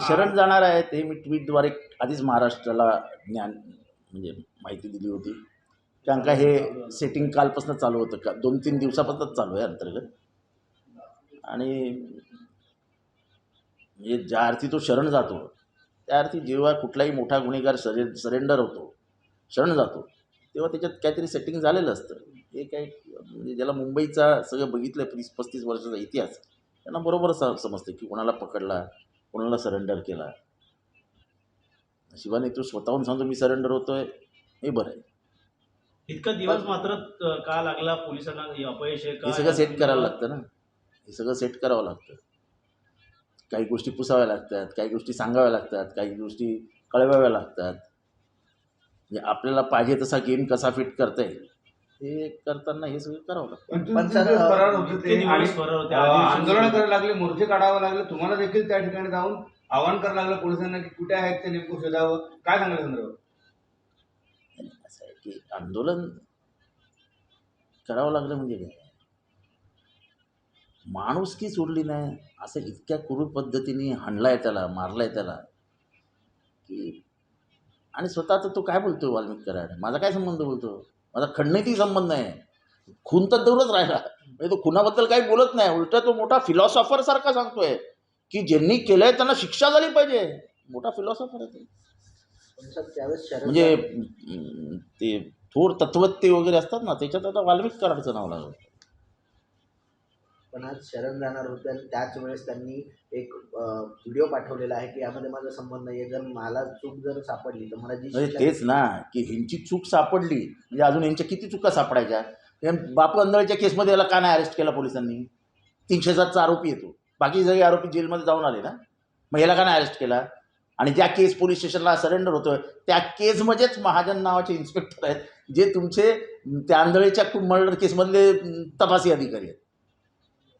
ते शरण जाणार आहे ते मी ट्विटद्वारे आधीच महाराष्ट्राला ज्ञान म्हणजे माहिती दिली होती. कारण का हे सेटिंग कालपासून चालू होतं का? दोन तीन दिवसापासूनच चालू आहे अंतर्गत. आणि म्हणजे ज्या अर्थी तो शरण जातो त्या अर्थी जेव्हा कुठलाही मोठा गुन्हेगार सरे सरेंडर होतो शरण जातो तेव्हा त्याच्यात काहीतरी सेटिंग झालेलं असतं. हे काय म्हणजे ज्याला मुंबईचा सगळं बघितलं आहे तीस पस्तीस वर्षाचा इतिहास त्यांना बरोबर स समजतं की कोणाला पकडला कोणाला सरेंडर केला शिवाने तू स्वतःहून सांगतो मी सरेंडर होतोय? हे बरं आहे. इतका दिवस मात्र का लागला पोलिसांना? हे अपयश आहे हे सगळं सेट करायला लागतं ना. हे सगळं सेट करावं लागतं. काही गोष्टी पुसाव्या लागतात काही गोष्टी सांगाव्या लागतात काही गोष्टी कळवाव्या लागतात. म्हणजे आपल्याला पाहिजे तसा गेम कसा फिट करता येईल? हे करताना हे सगळं करावं लागतं. पण पण तुम्ही सर, तिथे फरार होते इतके ते. दिवस आणि फरार होते, अं, आदिवासी आंदोलन. करायला लागले मोर्चे काढावे लागले. तुम्हाला देखील त्या ठिकाणी जाऊन आवाहन करायला लागलं पोलिसांना की कुठे आहेत ते नेमकं शोधावं. काय सांगायला संदर्भात आणि असं आहे की आंदोलन करावं लागलं म्हणजे काय? माणुसकी सोडली नाही असं इतक्या क्रूर पद्धतीने हाणलाय त्याला मारलाय त्याला की आणि स्वतः तर तो काय बोलतो वाल्मिक कराड? माझा काय संबंध बोलतो? माझा खंडणीतही संबंध नाही खून तर दूरच राहिला. म्हणजे तो खुनाबद्दल काही बोलत नाही. उलट तो मोठा फिलॉसॉफर सारखा सांगतोय की ज्यांनी केलंय त्यांना शिक्षा झाली पाहिजे. मोठा फिलॉसॉफर आहे तो. म्हणजे ते थोर तत्वत्ते वगैरे असतात ना त्याच्यात आता वाल्मिक कराडचं नाव लागलं. पण आज शरण जाणार होते आणि त्याच वेळेस त्यांनी एक व्हिडिओ पाठवलेला आहे की यामध्ये माझा संबंध नाही जर मला चूक जर सापडली तर मला जी म्हणजे शिक्षा- तेच ना की ह्यांची चूक सापडली म्हणजे अजून यांच्या किती चुका सापडायच्या? हे बापू अंधळच्या केसमध्ये याला का नाही अरेस्ट केला पोलिसांनी? तीनशे सातचा आरोपी येतो बाकी सगळे आरोपी जेलमध्ये जाऊन आले ना? मग याला का नाही अरेस्ट केला? आणि ज्या केस पोलीस स्टेशनला सरेंडर होतोय त्या केसमध्येच महाजन नावाचे इन्स्पेक्टर आहेत जे तुमचे त्या आंधळेच्या मर्डर केसमधले अं, तपासी अधिकारी आहेत.